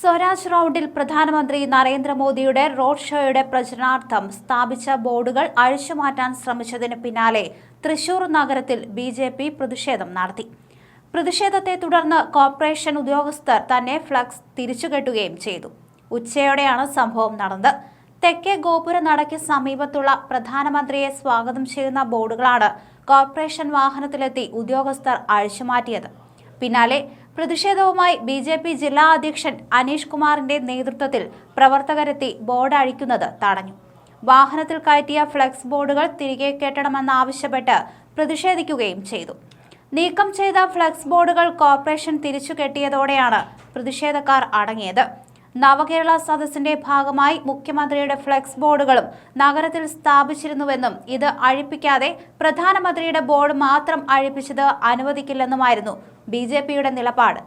സ്വരാജ് റൗണ്ടിൽ പ്രധാനമന്ത്രി നരേന്ദ്രമോദിയുടെ റോഡ് ഷോയുടെ പ്രചരണാർത്ഥം സ്ഥാപിച്ച ബോർഡുകൾ അഴിച്ചുമാറ്റാൻ ശ്രമിച്ചതിന് പിന്നാലെ തൃശൂർ നഗരത്തിൽ ബി ജെ പി പ്രതിഷേധം നടത്തി. പ്രതിഷേധത്തെ തുടർന്ന് കോർപ്പറേഷൻ ഉദ്യോഗസ്ഥർ തന്നെ ഫ്ലക്സ് തിരിച്ചുകെട്ടുകയും ചെയ്തു. ഉച്ചയോടെയാണ് സംഭവം നടന്നത്. തെക്കേ ഗോപുര നടയ്ക്ക് സമീപത്തുള്ള പ്രധാനമന്ത്രിയെ സ്വാഗതം ചെയ്യുന്ന ബോർഡുകളാണ് കോർപ്പറേഷൻ വാഹനത്തിലെത്തി ഉദ്യോഗസ്ഥർ അഴിച്ചുമാറ്റിയത്. പിന്നാലെ പ്രതിഷേധവുമായി ബി ജെ പി ജില്ലാ അധ്യക്ഷൻ അനീഷ് കുമാറിന്റെ നേതൃത്വത്തിൽ പ്രവർത്തകരെത്തി ബോർഡ് അഴിക്കുന്നത് തടഞ്ഞു. വാഹനത്തിൽ കയറ്റിയ ഫ്ലെക്സ് ബോർഡുകൾ തിരികെ കെട്ടണമെന്നാവശ്യപ്പെട്ട് പ്രതിഷേധിക്കുകയും ചെയ്തു. നീക്കം ചെയ്ത ഫ്ലെക്സ് ബോർഡുകൾ കോർപ്പറേഷൻ തിരിച്ചു കെട്ടിയതോടെയാണ് പ്രതിഷേധക്കാർ അടങ്ങിയത്. നവകേരള സദസ്സിന്റെ ഭാഗമായി മുഖ്യമന്ത്രിയുടെ ഫ്ലെക്സ് ബോർഡുകളും നഗരത്തിൽ സ്ഥാപിച്ചിരുന്നുവെന്നും ഇത് അഴിപ്പിക്കാതെ പ്രധാനമന്ത്രിയുടെ ബോർഡ് മാത്രം അഴിപ്പിച്ചത് അനുവദിക്കില്ലെന്നുമായിരുന്നു ബി ജെ പിയുടെ നിലപാട്.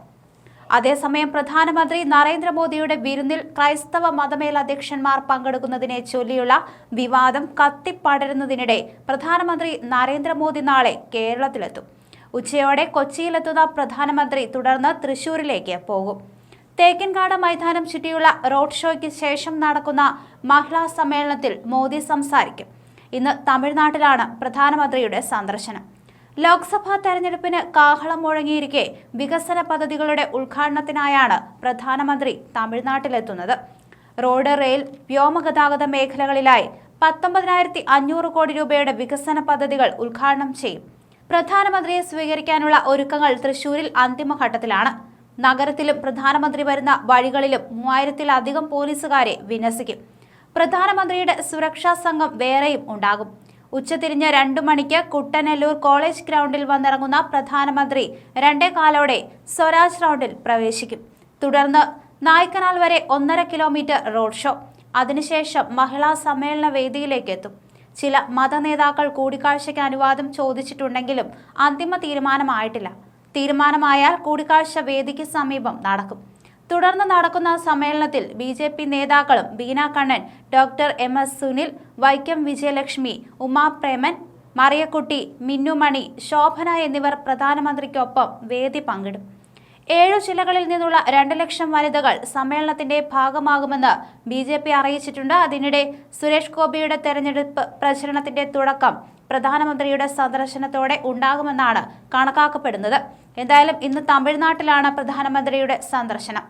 അതേസമയം പ്രധാനമന്ത്രി നരേന്ദ്രമോദിയുടെ വിരുന്നിൽ ക്രൈസ്തവ മതമേലധ്യക്ഷന്മാർ പങ്കെടുക്കുന്നതിനെ ചൊല്ലിയുള്ള വിവാദം കത്തിപ്പടരുന്നതിനിടെ പ്രധാനമന്ത്രി നരേന്ദ്രമോദി നാളെ കേരളത്തിലെത്തും. ഉച്ചയോടെ കൊച്ചിയിലെത്തുന്ന പ്രധാനമന്ത്രി തുടർന്ന് തൃശൂരിലേക്ക് പോകും. തേക്കിൻകാട് മൈതാനം ചുറ്റിയുള്ള റോഡ് ഷോയ്ക്ക് ശേഷം നടക്കുന്ന മഹിളാ സമ്മേളനത്തിൽ മോദി സംസാരിക്കും. ഇന്ന് തമിഴ്നാട്ടിലാണ് പ്രധാനമന്ത്രിയുടെ സന്ദർശനം. ലോക്സഭാ തെരഞ്ഞെടുപ്പിന് കാഹളം മുഴങ്ങിയിരിക്കെ വികസന പദ്ധതികളുടെ ഉദ്ഘാടനത്തിനായാണ് പ്രധാനമന്ത്രി തമിഴ്നാട്ടിലെത്തുന്നത്. റോഡ് റെയിൽ വ്യോമഗതാഗത മേഖലകളിലായി പത്തൊമ്പതിനായിരത്തി അഞ്ഞൂറ് കോടി രൂപയുടെ വികസന പദ്ധതികൾ ഉദ്ഘാടനം ചെയ്യും. പ്രധാനമന്ത്രിയെ സ്വീകരിക്കാനുള്ള ഒരുക്കങ്ങൾ തൃശൂരിൽ അന്തിമഘട്ടത്തിലാണ്. നഗരത്തിലും പ്രധാനമന്ത്രി വരുന്ന വഴികളിലും മൂവായിരത്തിലധികം പോലീസുകാരെ വിന്യസിക്കും. പ്രധാനമന്ത്രിയുടെ സുരക്ഷാ സംഘം വേറെയും ഉണ്ടാകും. ഉച്ചതിരിഞ്ഞ് രണ്ടു മണിക്ക് കുട്ടനെല്ലൂർ കോളേജ് ഗ്രൗണ്ടിൽ വന്നിറങ്ങുന്ന പ്രധാനമന്ത്രി രണ്ടേ കാലോടെ സ്വരാജ് റൗണ്ടിൽ പ്രവേശിക്കും. തുടർന്ന് നായ്ക്കനാൽ വരെ ഒന്നര കിലോമീറ്റർ റോഡ് ഷോ. അതിനുശേഷം മഹിളാ സമ്മേളന വേദിയിലേക്ക് എത്തും. ചില മതനേതാക്കൾ കൂടിക്കാഴ്ചയ്ക്ക് അനുവാദം ചോദിച്ചിട്ടുണ്ടെങ്കിലും അന്തിമ തീരുമാനമായിട്ടില്ല. തീരുമാനമായാൽ കൂടിക്കാഴ്ച വേദിക്ക് സമീപം നടക്കും. തുടർന്ന് നടക്കുന്ന സമ്മേളനത്തിൽ ബി ജെ പി നേതാക്കളും Beena Kannan doctor M S Sunil Vaikom Vijayalakshmi Umapreman Mariyakutty Minnumani Shobhana എന്നിവർ പ്രധാനമന്ത്രിക്കൊപ്പം വേദി പങ്കിടും. ഏഴു ജില്ലകളിൽ നിന്നുള്ള രണ്ട് ലക്ഷം വനിതകൾ സമ്മേളനത്തിന്റെ ഭാഗമാകുമെന്ന് ബി ജെ പി അറിയിച്ചിട്ടുണ്ട്. അതിനിടെ സുരേഷ് ഗോപിയുടെ തെരഞ്ഞെടുപ്പ് പ്രചരണത്തിന്റെ തുടക്കം പ്രധാനമന്ത്രിയുടെ സന്ദർശനത്തോടെ ഉണ്ടാകുമെന്നാണ് കണക്കാക്കപ്പെടുന്നത്. എന്തായാലും ഇന്ന് തമിഴ്നാട്ടിലാണ് പ്രധാനമന്ത്രിയുടെ സന്ദർശനം.